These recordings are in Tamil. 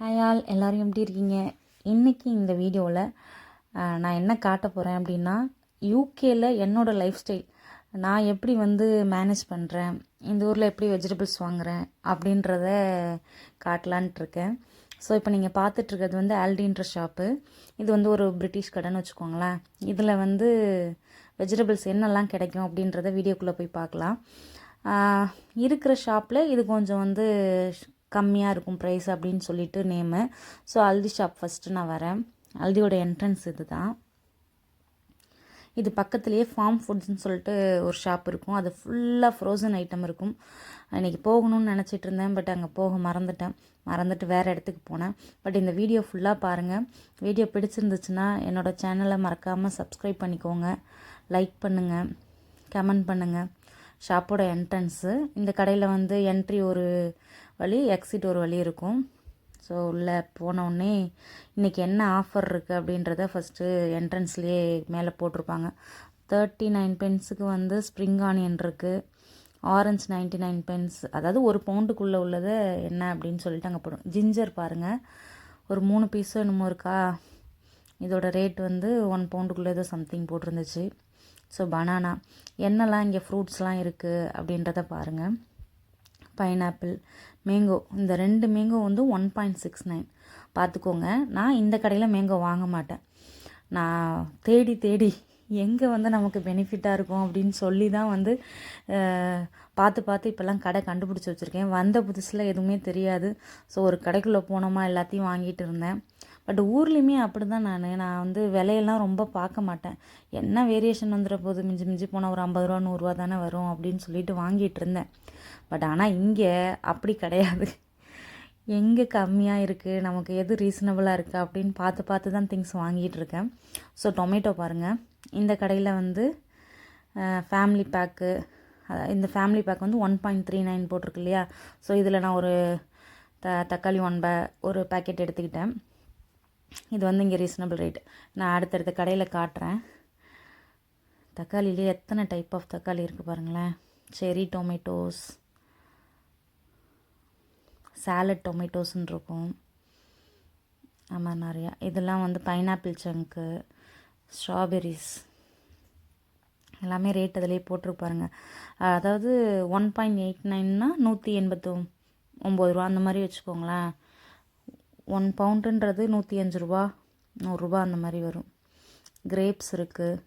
ஹாய் ஆல் எல்லோரும் எப்படி இருக்கீங்க? இன்றைக்கி இந்த வீடியோவில் நான் என்ன காட்ட போகிறேன் அப்படின்னா யூகேயில் என்னோடய லைஃப் ஸ்டைல் நான் எப்படி வந்து மேனேஜ் பண்ணுறேன் இந்த ஊரில் எப்படி வெஜிடபிள்ஸ் வாங்குகிறேன் அப்படின்றத காட்டலான்ட்டு இருக்கேன். ஸோ இப்போ நீங்கள் பார்த்துட்ருக்கிறது வந்து ஆல்டின்ற ஷாப்பு இது வந்து ஒரு பிரிட்டிஷ் கடைன்னு வச்சுக்கோங்களேன். இதில் வந்து வெஜிடபிள்ஸ் என்னெல்லாம் கிடைக்கும் அப்படின்றத வீடியோக்குள்ளே போய் பார்க்கலாம். இருக்கிற ஷாப்பில் இது கொஞ்சம் வந்து கம்மியாக இருக்கும் ப்ரைஸ் அப்படின்னு சொல்லிட்டு name so Aldi shop first நான் வரேன். அல்தியோட என்ட்ரன்ஸ் இது தான் இது பக்கத்துலேயே ஃபார்ம் ஃபுட்ஸ்னு சொல்லிட்டு ஒரு ஷாப் இருக்கும். அது ஃபுல்லாக ஃப்ரோசன் ஐட்டம் இருக்கும். இன்றைக்கி போகணும்னு நினச்சிட்டு இருந்தேன் பட் அங்கே போக மறந்துட்டேன். மறந்துட்டு வேறு இடத்துக்கு போனேன். பட் இந்த வீடியோ ஃபுல்லாக பாருங்கள் வீடியோ பிடிச்சிருந்துச்சுன்னா என்னோடய சேனலை மறக்காமல் சப்ஸ்கிரைப் பண்ணிக்கோங்க. லைக் பண்ணுங்கள் கமெண்ட் பண்ணுங்கள் ஷாப்போட என்ட்ரன்ஸு. இந்த கடையில் வந்து என்ட்ரி ஒரு வழி எக்ஸிட் ஒரு வழி இருக்கும். ஸோ உள்ளே போனோடனே இன்றைக்கி என்ன ஆஃபர் இருக்குது அப்படின்றத ஃபஸ்ட்டு என்ட்ரன்ஸ்லேயே மேலே போட்டிருப்பாங்க. தேர்ட்டி நைன் பென்ஸுக்கு வந்து ஸ்ப்ரிங் ஆனியன் இருக்குது ஆரஞ்ச் நைன்ட்டி நைன் பென்ஸ் அதாவது ஒரு பவுண்டுக்குள்ளே உள்ளது என்ன அப்படின்னு சொல்லிட்டு அங்கே போடும். ஜிஞ்சர் பாருங்கள் ஒரு மூணு பீஸும் என்னமோ இருக்கா? இதோட ரேட் வந்து ஒன் பவுண்டுக்குள்ளே ஏதோ சம்திங் போட்டிருந்துச்சு. ஸோ பனானா என்னெல்லாம் இங்கே ஃப்ரூட்ஸ்லாம் இருக்குது அப்படின்றத பாருங்கள் பைனாப்பிள் மேங்கோ இந்த ரெண்டு மேங்கோ வந்து ஒன் பாயிண்ட் சிக்ஸ் நைன் பார்த்துக்கோங்க. நான் இந்த கடையில் மேங்கோ வாங்க மாட்டேன். நான் தேடி தேடி எங்கே வந்து நமக்கு பெனிஃபிட்டாக இருக்கும் அப்படின்னு சொல்லி தான் வந்து பார்த்து பார்த்து இப்போல்லாம் கடை கண்டுபிடிச்சி வச்சுருக்கேன். வந்த புதுசில் எதுவுமே தெரியாது. ஸோ ஒரு கடைக்குள்ளே போனோமா எல்லாத்தையும் வாங்கிட்டு இருந்தேன். பட் ஊர்லேயுமே அப்படி தான் நான். நான் வந்து விலையெல்லாம் ரொம்ப பார்க்க மாட்டேன். என்ன வேரியேஷன் வந்துட போது மிஞ்சி மிஞ்சி போனால் ஒரு ஐம்பது ரூபா நூறுரூவா தானே வரும் அப்படின்னு சொல்லிட்டு வாங்கிட்டு இருந்தேன். பட் ஆனால் இங்கே அப்படி கிடையாது. எங்கே கம்மியாக இருக்குது நமக்கு எது ரீசனபிளாக இருக்குது அப்படின்னு பார்த்து பார்த்து தான் திங்ஸ் வாங்கிட்டு இருக்கேன். ஸோ டொமேட்டோ பாருங்கள் இந்த கடையில் வந்து ஃபேமிலி பேக்கு இந்த ஃபேமிலி பேக் வந்து ஒன் பாயிண்ட் த்ரீ நைன் போட்டிருக்கு இல்லையா? ஸோ இதில் நான் ஒரு த தக்காளி ஒன் பே ஒரு பேக்கெட் எடுத்துக்கிட்டேன். இது வந்து இங்கே ரீசனபிள் ரேட் நான் அடுத்தடுத்த கடையில் காட்டுறேன். தக்காளிலே எத்தனை டைப் ஆஃப் தக்காளி இருக்குது பாருங்களேன். செரி டொமேட்டோஸ் சாலட் டொமேட்டோஸ்ன்னு இருக்கும். ஆமாம் நிறையா. இதெல்லாம் வந்து பைனாப்பிள் சங்க்கு ஸ்ட்ராபெரிஸ் எல்லாமே ரேட் அதிலே போட்டிருப்பாருங்க அதாவது ஒன் பாயிண்ட் எயிட் நைன்னா நூற்றி எண்பத்து ஒம்பது ரூபா. அந்த மாதிரி வச்சுக்கோங்களேன். ஒன் பவுண்டுன்றது நூற்றி அஞ்சு ரூபா நூறுரூபா அந்த மாதிரி வரும். கிரேப்ஸ் இருக்குது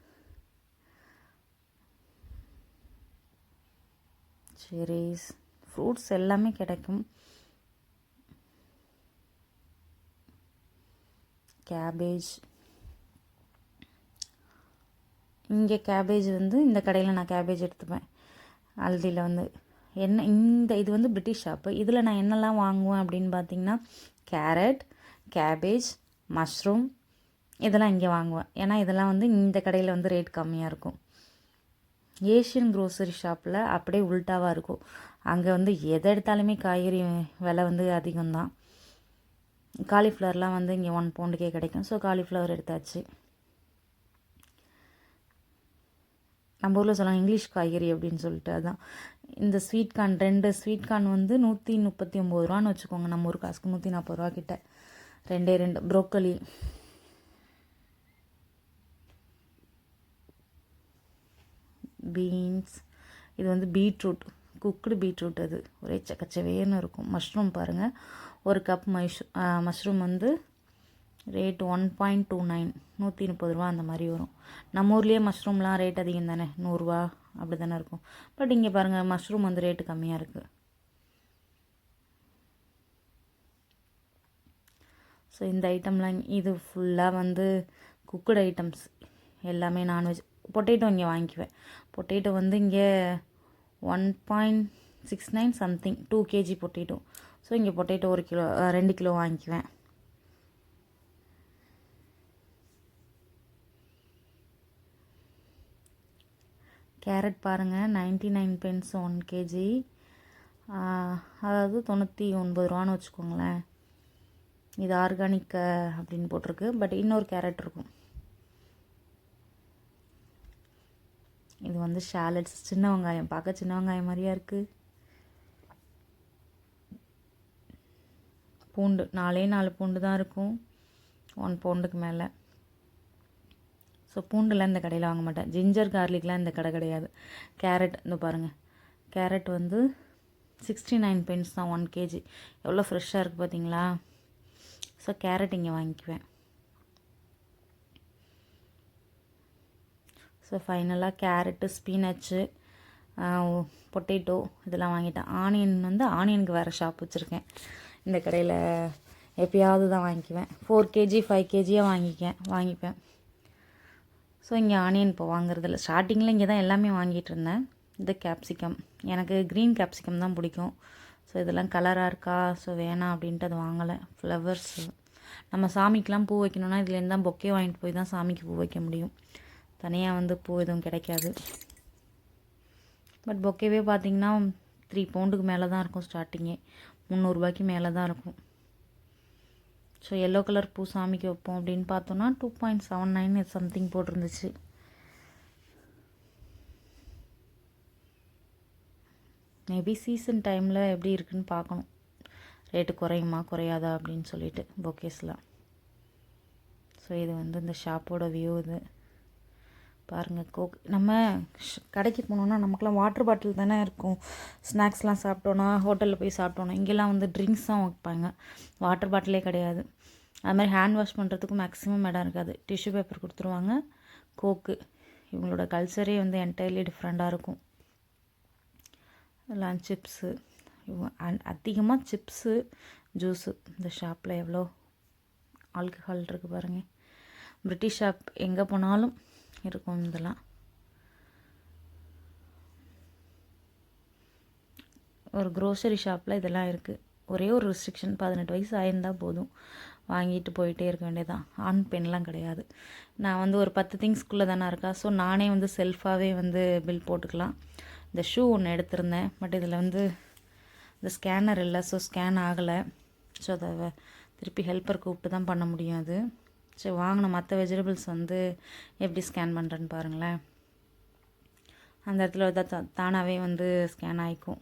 செரிஸ் ஃப்ரூட்ஸ் எல்லாமே கிடைக்கும். கேபேஜ் இங்கே கேபேஜ் வந்து இந்த கடையில் நான் கேபேஜ் எடுத்துப்பேன். ஹல்தியில் வந்து. என்ன இந்த இது வந்து பிரிட்டிஷ் ஷாப்பு இதில் நான் என்னெல்லாம் வாங்குவேன் அப்படின்னு பார்த்தீங்கன்னா கேரட் கேபேஜ் மஷ்ரூம் இதெல்லாம் இங்கே வாங்குவேன். ஏன்னா இதெல்லாம் வந்து இந்த கடையில் வந்து ரேட் கம்மியாக இருக்கும். ஏஷியன் க்ரோசரி ஷாப்பில் அப்படியே உல்ட்டாவாக இருக்கும். அங்கே வந்து எதை எடுத்தாலுமே காய்கறி விலை வந்து அதிகம்தான். காலிஃப்ளவர்லாம் வந்து இங்கே ஒன் பவுண்டுக்கே கிடைக்கும். ஸோ காலிஃப்ளவர் எடுத்தாச்சு. நம்ம ஊரில் சொல்லலாம் இங்கிலீஷ் காய்கறி அப்படின்னு சொல்லிட்டு அதுதான் இந்த ஸ்வீட் கார்ன் ரெண்டு ஸ்வீட் கார்ன் வந்து நூற்றி முப்பத்தி ஒம்பது ரூபான்னு வச்சுக்கோங்க. நம்ம ஒரு காசுக்கு நூற்றி நாற்பது ரூபா கிட்ட. ரெண்டே ரெண்டு. ப்ரோக்கலி பீன்ஸ் இது வந்து பீட்ரூட் குக்குடு பீட்ரூட் அது. ஒரே சக்கச்சவேன்னு இருக்கும். மஷ்ரூம் பாருங்கள் ஒரு கப் மைஷ் மஷ்ரூம் வந்து rate one point two nine நூற்றி முப்பது ரூபா அந்த மாதிரி வரும். நம்ம ஊர்லேயே மஷ்ரூம்லாம் ரேட் அதிகம் தானே? நூறுரூவா அப்படி தானே இருக்கும். பட் இங்கே பாருங்கள் மஷ்ரூம் வந்து ரேட்டு கம்மியாக இருக்குது ஸோ இந்த ஐட்டம்லாம் இது ஃபுல்லாக வந்து குக்குடு ஐட்டம்ஸ் எல்லாமே நான்வெஜ் பொட்டேட்டோ இங்கே வாங்கிக்குவேன். பொட்டேட்டோ வந்து இங்கே one point six nine something two KG potato so இங்கே பொட்டேட்டோ ஒரு கிலோ ரெண்டு கிலோ வாங்கிக்குவேன். கேரட் பாருங்கள் ninety nine pence one KG அதாவது தொண்ணூற்றி ஒன்பது ரூபான்னு வச்சுக்கோங்களேன். இது ஆர்கானிக் அப்படின்னு போட்டிருக்கு. பட் இன்னொரு கேரட் இருக்கும். இது வந்து ஷேலட்ஸ் சின்ன வெங்காயம். பார்க்க சின்ன வெங்காயம் மாதிரியா இருக்குது பூண்டு. நாலே நாலு பூண்டு தான் இருக்கும். ஒன் பவுண்டுக்கு மேலே. ஸோ பூண்டுலாம் இந்த கடையில் வாங்க மாட்டேன். ஜிஞ்சர் கார்லிக்லாம் இந்த கடை கிடையாது. கேரட் இந்த பாருங்கள் கேரட் வந்து சிக்ஸ்டி நைன் பென்ஸ் தான் ஒன் கேஜி எவ்வளோ ஃப்ரெஷ்ஷாக இருக்குது பார்த்தீங்களா ஸோ கேரட் இங்கே வாங்கிக்குவேன். ஸோ ஃபைனலாக கேரட்டு ஸ்பீனச்சு பொட்டேட்டோ இதெல்லாம் வாங்கிட்டேன். ஆனியன் வந்து ஆனியனுக்கு வேறு ஷாப் வச்சுருக்கேன். இந்த கடையில் எப்பயாவது தான் வாங்கிக்குவேன். ஃபோர் கேஜி ஃபைவ் கேஜியாக வாங்கிக்கேன் வாங்கிப்பேன். ஸோ இங்கே ஆனியன் இப்போ வாங்குறதில்ல. ஸ்டார்டிங்கில் இங்கே தான் எல்லாமே வாங்கிட்டு இருந்தேன் இந்த கேப்சிகம் எனக்கு க்ரீன் கேப்சிகம் தான் பிடிக்கும். ஸோ இதெல்லாம் கலராக இருக்கா? ஸோ வேணாம் அப்படின்ட்டு அது வாங்கலை. ஃப்ளவர்ஸ் நம்ம சாமிக்கெலாம் பூ வைக்கணும்னா இதுலேருந்து தான் பொக்கே வாங்கிட்டு போய் தான் சாமிக்கு பூ வைக்க முடியும். தனியாக வந்து பூ எதுவும் கிடைக்காது. பட் பொக்கேவே பார்த்திங்கன்னா த்ரீ பவுண்டுக்கு மேலே தான் இருக்கும் ஸ்டார்டிங்கே முந்நூறுரூபாய்க்கு மேலே தான் இருக்கும். ஸோ எல்லோ கலர் பூ சாமிக்கு வைப்போம் அப்படின்னு பார்த்தோன்னா two point seven nine something போட்டிருந்துச்சு. Maybe season டைமில் எப்படி இருக்குன்னு பார்க்கணும். ரேட்டு குறையுமா குறையாதா அப்படின்னு சொல்லிட்டு பொக்கேஸ்லாம் ஸோ இது வந்து இந்த ஷாப்போட வியூ இது. பாருங்கள் கோக் நம்ம ஷ்- கடைக்கு போனோன்னா நமக்குலாம் வாட்டர் பாட்டில் தானே இருக்கும். ஸ்நாக்ஸ்லாம் சாப்பிட்டோன்னா ஹோட்டலில் போய் சாப்பிட்டோன்னா இங்கெல்லாம் வந்து ட்ரிங்க்ஸ் தான் வைப்பாங்க. வாட்டர் பாட்டிலே கிடையாது. அது மாதிரி ஹேண்ட் வாஷ் பண்ணுறதுக்கும் மேக்ஸிமம் இடம் இருக்காது. டிஷ்யூ பேப்பர் கொடுத்துருவாங்க. கோக்கு இவங்களோட கல்ச்சரே வந்து என்டையர்லி டிஃப்ரெண்ட்டாக இருக்கும். எல்லாம் சிப்ஸு அதிகமாக சிப்ஸு ஜூஸு இந்த ஷாப்பில் எவ்வளோ ஆல்கஹால் இருக்குது பாருங்கள் பிரிட்டிஷ் ஷாப் எங்கே போனாலும் இருக்கும் இதெல்லாம். ஒரு க்ரோசரி ஷாப்பில் இதெல்லாம் இருக்குது ஒரே ஒரு ரெஸ்ட்ரிக்ஷன் பதினெட்டு வயசு ஆயிருந்தால் போதும். வாங்கிட்டு போயிட்டே இருக்க வேண்டியதான் ஆண் பெண்லாம் கிடையாது. நான் வந்து ஒரு பத்து திங்ஸ்க்குள்ளே தானே இருக்கா? ஸோ நானே வந்து செல்ஃபாகவே வந்து பில் போட்டுக்கலாம். இந்த ஷூ ஒன்று எடுத்திருந்தேன். பட் இதில் வந்து இந்த ஸ்கேனர் இல்லை. ஸோ ஸ்கேன் ஆகலை. ஸோ அதை திருப்பி ஹெல்ப்பர் கூப்பிட்டு தான் பண்ண முடியும் அது. சரி வாங்கின மற்ற வெஜிடபிள்ஸ் வந்து எப்படி ஸ்கேன் பண்ணுறேன்னு பாருங்களேன். அந்த இடத்துல வந்து தானாகவே வந்து ஸ்கேன் ஆகிக்கும்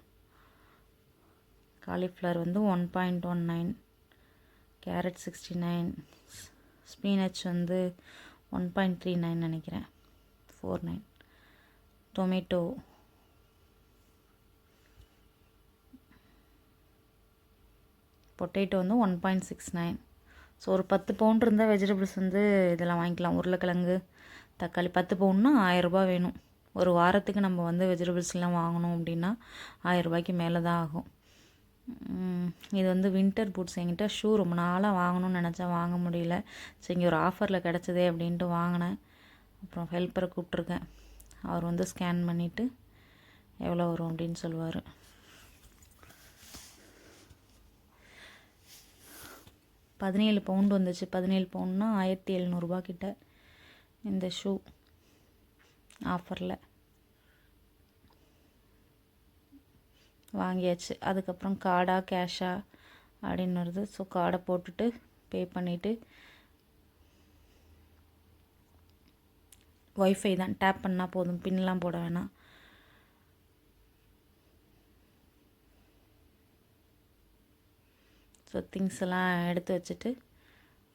காலிஃப்ளவர் வந்து one point one nine carrot sixty nine spinach வந்து ஒன் பாயிண்ட் த்ரீ நைன் நினைக்கிறேன். ஃபோர் நைன் டொமேட்டோ பொட்டேட்டோ வந்து one point six nine so ஒரு பத்து பவுண்ட் இருந்தால் வெஜிடபிள்ஸ் வந்து இதெல்லாம் வாங்கிக்கலாம். உருளைக்கிழங்கு தக்காளி பத்து பவுண்ட்னா ஆயரரூபா வேணும். ஒரு வாரத்துக்கு நம்ம வந்து வெஜிடபிள்ஸ்லாம் வாங்கணும் அப்படின்னா ஆயரரூபாய்க்கு மேலே தான் ஆகும். இது வந்து வின்டர் பூட்ஸ் என்கிட்ட ஷூ ரொம்ப நாளாக வாங்கணும்னு நினச்சா வாங்க முடியல. ஸோ இங்கே ஒரு ஆஃபரில் கிடச்சதே அப்படின்ட்டு வாங்கினேன். அப்புறம் ஹெல்ப்பரை கூப்பிட்ருக்கேன் அவர் வந்து ஸ்கேன் பண்ணிவிட்டு எவ்வளோ வரும் அப்படின்னு சொல்லுவார். பதினேழு பவுண்டு வந்துச்சு. பதினேழு பவுண்ட்னா ஆயிரத்தி எழுநூறுபா கிட்ட இந்த ஷூ ஆஃபரில் வாங்கியாச்சு. அதுக்கப்புறம் கார்டா கேஷா அப்படின்னு வருது. ஸோ கார்டை போட்டுட்டு பே பண்ணிவிட்டு ஒய்ஃபை தான். டேப் பண்ணால் போதும். பின்லாம் போட வேணாம். ஸோ திங்ஸ் எல்லாம் எடுத்து வச்சுட்டு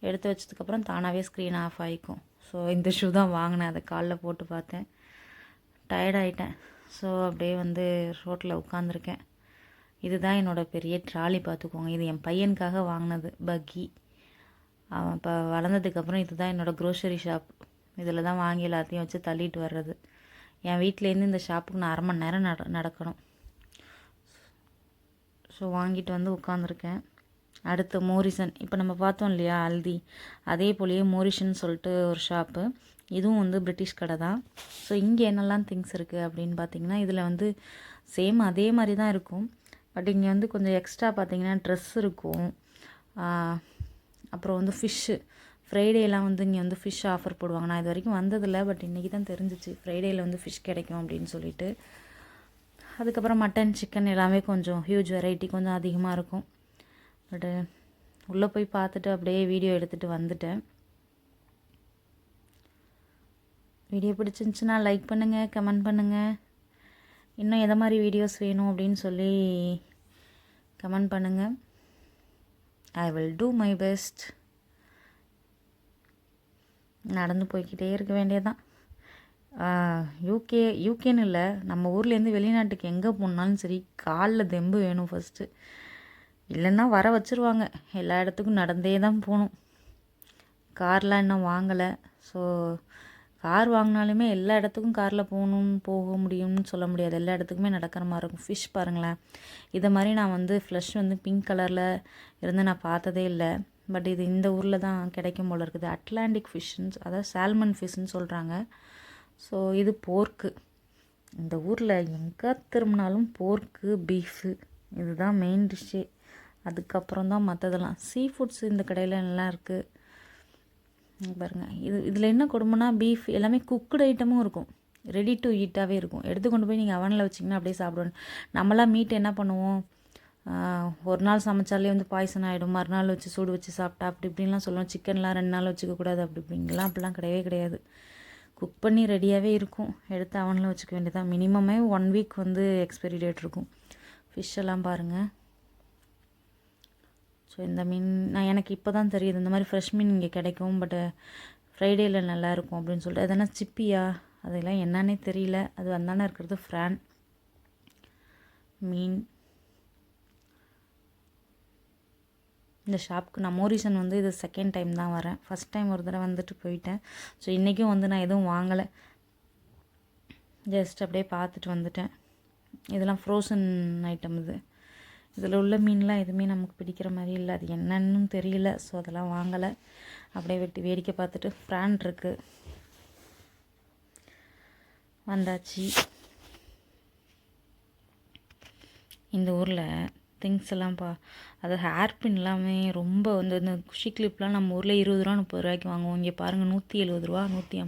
எடுத்து வச்சதுக்கப்புறம் தானாகவே ஸ்க்ரீன் ஆஃப் ஆகிக்கும் ஸோ இந்த ஷூ தான் வாங்கினேன். அதை காலில் போட்டு பார்த்தேன். டயர்டாயிட்டேன் ஸோ அப்படியே வந்து ரோட்டில் உட்காந்துருக்கேன் இதுதான் என்னோடய பெரிய ட்ராலி பார்த்துக்கோங்க. இது என் பையனுக்காக வாங்கினது. பக்கி. அவன் இப்போ வளர்ந்ததுக்கப்புறம் இதுதான் என்னோடய க்ரோசரி ஷாப் இதில் தான் வாங்கி எல்லாத்தையும் வச்சு தள்ளிட்டு வர்றது. என் வீட்டிலேருந்து இந்த ஷாப்புக்கு நான் அரை மணி நேரம் நட நடக்கணும். ஸோ வாங்கிட்டு வந்து உட்காந்துருக்கேன் அடுத்து மோரிசன். இப்போ நம்ம பார்த்தோம் இல்லையா அல்தி அதே போலயே மோரிஷன் சொல்லிட்டு ஒரு ஷாப்பு இதுவும் வந்து பிரிட்டிஷ் கடை தான். ஸோ இங்கே என்னெல்லாம் திங்ஸ் இருக்குது அப்படின்னு பார்த்தீங்கன்னா இதில் வந்து சேம் அதே மாதிரி தான் இருக்கும். பட் இங்கே வந்து கொஞ்சம் எக்ஸ்ட்ரா பார்த்தீங்கன்னா ட்ரெஸ் இருக்கும். அப்புறம் வந்து ஃபிஷ்ஷு ஃப்ரைடேலாம் வந்து இங்கே வந்து ஃபிஷ் ஆஃபர் போடுவாங்க. நான் இது வரைக்கும் வந்ததில்லை பட் இன்றைக்கி தான் தெரிஞ்சிச்சு. ஃப்ரைடேயில் வந்து ஃபிஷ் கிடைக்கும் அப்படின்னு சொல்லிட்டு. அதுக்கப்புறம் மட்டன் சிக்கன் எல்லாமே கொஞ்சம் ஹியூஜ் வெரைட்டி கொஞ்சம் அதிகமாக இருக்கும். பட்டு உள்ளே போய் பார்த்துட்டு அப்படியே வீடியோ எடுத்துகிட்டு வந்துட்டேன். வீடியோ பிடிச்சிருந்துச்சுன்னா லைக் பண்ணுங்கள் கமெண்ட் பண்ணுங்கள் இன்னும் எதை மாதிரி வீடியோஸ் வேணும் அப்படின்னு சொல்லி கமெண்ட் பண்ணுங்கள் I will do my best நடந்து போய்க்கிட்டே இருக்க வேண்டியதான் யூகே யூகேன்னு இல்லை நம்ம ஊர்லேருந்து வெளிநாட்டுக்கு எங்கே போனாலும் சரி காலில் தெம்பு வேணும் ஃபஸ்ட்டு இல்லைன்னா வர வச்சுருவாங்க. எல்லா இடத்துக்கும் நடந்தே தான் போகணும். கார்லாம் இன்னும் வாங்கலை. ஸோ கார் வாங்கினாலுமே எல்லா இடத்துக்கும் காரில் போகணும் போக முடியும்னு சொல்ல முடியாது. எல்லா இடத்துக்குமே நடக்கிற மாதிரி இருக்கும். ஃபிஷ் பாருங்களேன். இதை மாதிரி நான் வந்து ஃப்ளஷ் வந்து பிங்க் கலரில் இருந்து நான் பார்த்ததே இல்லை. பட் இது இந்த ஊரில் தான் கிடைக்கும் போல் இருக்குது. அட்லாண்டிக் ஃபிஷ்ஷுன்னு அதாவது சால்மன் ஃபிஷ்ஷுன்னு சொல்கிறாங்க ஸோ இது போர்க்கு இந்த ஊரில் எங்கே திரும்பினாலும் போர்க்கு பீஃபு இதுதான் மெயின் டிஷ்ஷே அதுக்கப்புறம் தான் மற்றதெல்லாம் சீ ஃபுட்ஸ் இந்த கடையில் நல்லா இருக்குது பாருங்கள் இது இதில் என்ன கொடுமைனா பீஃப் எல்லாமே குக்குடு ஐட்டமும் இருக்கும். ரெடி டு ஈட்டாகவே இருக்கும். எடுத்து கொண்டு போய் நீங்கள் அவனில் வச்சிங்கன்னா அப்படியே சாப்பிடுவோம் நம்மளாம் மீட் என்ன பண்ணுவோம்? ஒரு நாள் சமைச்சாலே வந்து பாய்சன் ஆகிடும் மறுநாள் வச்சு சூடு வச்சு சாப்பிட்டா அப்படி இப்படின்லாம் சொல்லுவோம். சிக்கன்லாம் ரெண்டு நாள் வச்சுக்கக்கூடாது அப்படி இப்படிங்கலாம் அப்படிலாம் கிடையவே கிடையாது. குக் பண்ணி ரெடியாகவே இருக்கும். எடுத்து அவனில் வச்சுக்க வேண்டியதான் மினிமமே ஒன் வீக் வந்து எக்ஸ்பைரி டேட் இருக்கும். ஃபிஷ்ஷெல்லாம் பாருங்கள் ஸோ இந்த மீன் நான் எனக்கு இப்போ தான் தெரியுது இந்த மாதிரி ஃப்ரெஷ் மீன் இங்கே கிடைக்கும் பட்டு ஃப்ரைடேயில் நல்லாயிருக்கும் அப்படின்னு சொல்லிட்டு. அதெல்லாம் சிப்பியா? அதெல்லாம் என்னன்னே தெரியல. அது வந்தானே இருக்கிறது ஃப்ரான் மீன். இந்த ஷாப்புக்கு நான் மோரிசன் வந்து இது செகண்ட் டைம் தான் வரேன். ஃபஸ்ட் டைம் ஒரு தடவை வந்துட்டு போயிட்டேன். ஸோ இன்றைக்கும் வந்து நான் எதுவும் வாங்கலை. ஜஸ்ட் அப்படியே பார்த்துட்டு வந்துட்டேன். இதெல்லாம் ஃப்ரோசன் ஐட்டம் இது. இதில் உள்ள மீன்லாம் எதுவுமே நமக்கு பிடிக்கிற மாதிரி இல்லை. அது என்னன்னு தெரியல. ஸோ அதெல்லாம் வாங்கலை. அப்படியே வெட்டி வேடிக்கை பார்த்துட்டு ஃப்ரான் இருக்குது வந்தாச்சு. இந்த ஊரில் திங்ஸ் எல்லாம் பா அது ஹேர் பின் எல்லாமே ரொம்ப வந்து இந்த குஷி கிளிப்லாம் நம்ம ஊரில் இருபது ரூபா முப்பது ரூபாய்க்கு வாங்குவோம். இங்கே பாருங்கள் நூற்றி எழுபது ரூபா நூற்றி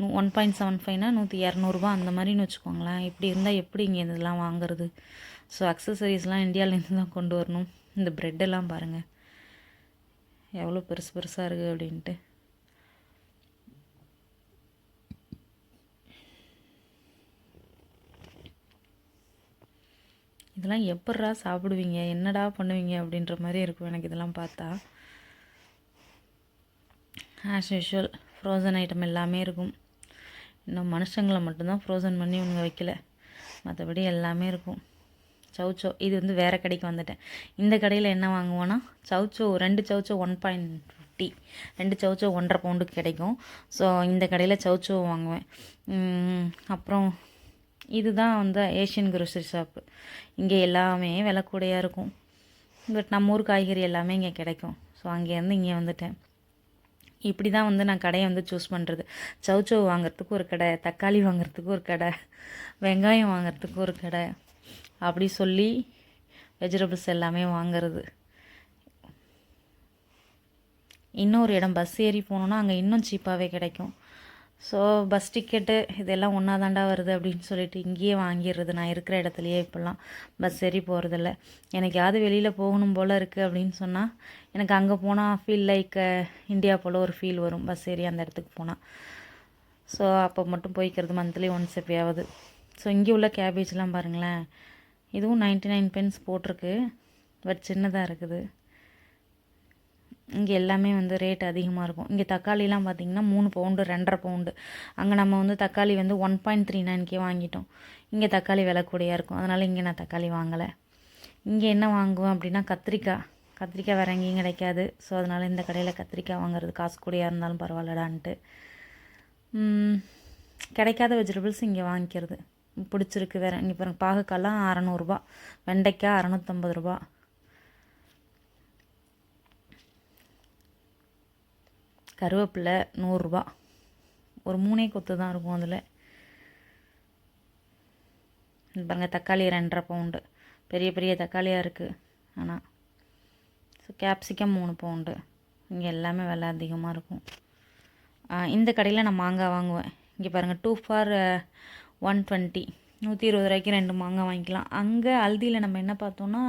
நூ ஒன் பாயிண்ட் செவன் ஃபைவ்னா நூற்றி இரநூறுபா அந்த மாதிரின்னு வச்சுக்கோங்களேன். இப்படி இருந்தால் எப்படி இங்கே இதெல்லாம் வாங்குறது? ஸோ அக்சசரிஸ்லாம் இந்தியாவிலேருந்து தான் கொண்டு வரணும். இந்த ப்ரெட்டெல்லாம் பாருங்கள் எவ்வளோ பெருசு பெருசாக இருக்குது அப்படின்ட்டு. இதெல்லாம் எப்பட்றா சாப்பிடுவீங்க? என்னடா பண்ணுவீங்க? அப்படின்ற மாதிரி இருக்கும் எனக்கு இதெல்லாம் பார்த்தா. ஆஸ் யூஷுவல் ஃப்ரோசன் ஐட்டம் எல்லாமே இருக்கும். இன்னும் மனுஷங்களை மட்டும்தான் ஃப்ரோசன் பண்ணி இவங்க வைக்கல. மற்றபடி எல்லாமே இருக்கும். சவுச்சோ இது வந்து வேறு கடைக்கு வந்துட்டேன். இந்த கடையில் என்ன வாங்குவோன்னா சவுச்சோ ரெண்டு சவுச்சோ ஒன் பாயிண்ட் ஃபிஃப்டி ரெண்டு சவுச்சோ ஒன்றரை பவுண்டுக்கு கிடைக்கும். ஸோ இந்த கடையில் சவுச்சோ வாங்குவேன். அப்புறம் இதுதான் வந்து ஏஷியன் க்ரோசரி ஷாப்பு இங்கே எல்லாமே விலை கூடையாக இருக்கும். பட் நம்ம ஊர் காய்கறி எல்லாமே இங்கே கிடைக்கும். ஸோ அங்கேருந்து இங்கே வந்துட்டேன். இப்படி தான் வந்து நான் கடையை வந்து சூஸ் பண்ணுறது சவுச்சோ வாங்குறதுக்கு ஒரு கடை தக்காளி வாங்குறதுக்கு ஒரு கடை வெங்காயம் வாங்குறதுக்கு ஒரு கடை. அப்படி சொல்லி வெஜிடபிள்ஸ் எல்லாமே வாங்கிறது. இன்னொரு இடம் பஸ் ஏறி போனோன்னா அங்கே இன்னும் சீப்பாகவே கிடைக்கும். ஸோ பஸ் டிக்கெட்டு இதெல்லாம் ஒன்றா தாண்டா வருது அப்படின்னு சொல்லிட்டு இங்கேயே வாங்கிடுறது. நான் இருக்கிற இடத்துலையே இப்போல்லாம் பஸ் ஏறி போகிறதில்ல எனக்கு யாவது வெளியில் போகணும் போல் இருக்குது அப்படின்னு சொன்னால் எனக்கு அங்கே போனால் ஃபீல் லைக் இந்தியா போல் ஒரு ஃபீல் வரும் பஸ் ஏறி அந்த இடத்துக்கு போனால் ஸோ அப்போ மட்டும் போய்க்கிறது மந்த்லி ஒன்ஸ் எப்பயாவது. ஸோ இங்கே உள்ள கேபேஜ்லாம் பாருங்களேன். இதுவும் நைன்ட்டி நைன் பென்ஸ் போட்டிருக்கு. பட் சின்னதாக இருக்குது. இங்கே எல்லாமே வந்து ரேட் அதிகமாக இருக்கும். இங்கே தக்காளிலாம் பார்த்திங்கன்னா மூணு பவுண்டு ரெண்டரை பவுண்டு அங்கே நம்ம வந்து தக்காளி வந்து ஒன் பாயிண்ட் த்ரீ நைன்கே வாங்கிட்டோம். இங்கே தக்காளி விலை கூடியாக இருக்கும். அதனால் இங்கே நான் தக்காளி வாங்கலை. இங்கே என்ன வாங்குவேன் அப்படின்னா கத்திரிக்காய். கத்திரிக்காய் வேறு எங்கேயும் கிடைக்காது. ஸோ அதனால் இந்த கடையில் கத்திரிக்காய் வாங்குறது காசு கூடியாக இருந்தாலும் பரவாயில்லடான்ட்டு. கிடைக்காத வெஜிடபிள்ஸ் இங்கே வாங்கிக்கிறது. பிடிச்சிருக்கு வேறு. இங்கே பாருங்க பாகக்காலாம் அறநூறுபா வெண்டைக்காய் அறநூற்றம்பது ரூபா. கருவேப்பிலை நூறுரூபா. ஒரு மூணே கொத்து தான் இருக்கும் அதில். பாருங்கள் தக்காளி ரெண்டரை பவுண்டு. பெரிய பெரிய தக்காளியாக இருக்குது ஆனால் ஸோ கேப்சிகம் மூணு பவுண்டு. இங்கே எல்லாமே விலை அதிகமாக இருக்கும். இந்த கடையில் நான் மாங்காய் வாங்குவேன். இங்கே பாருங்கள் டூ ஃபார் ஒன் டுவெண்ட்டி நூற்றி இருபது ரூபாய்க்கு ரெண்டு மாங்காய் வாங்கிக்கலாம். அங்கே அல்தியில் நம்ம என்ன பார்த்தோன்னா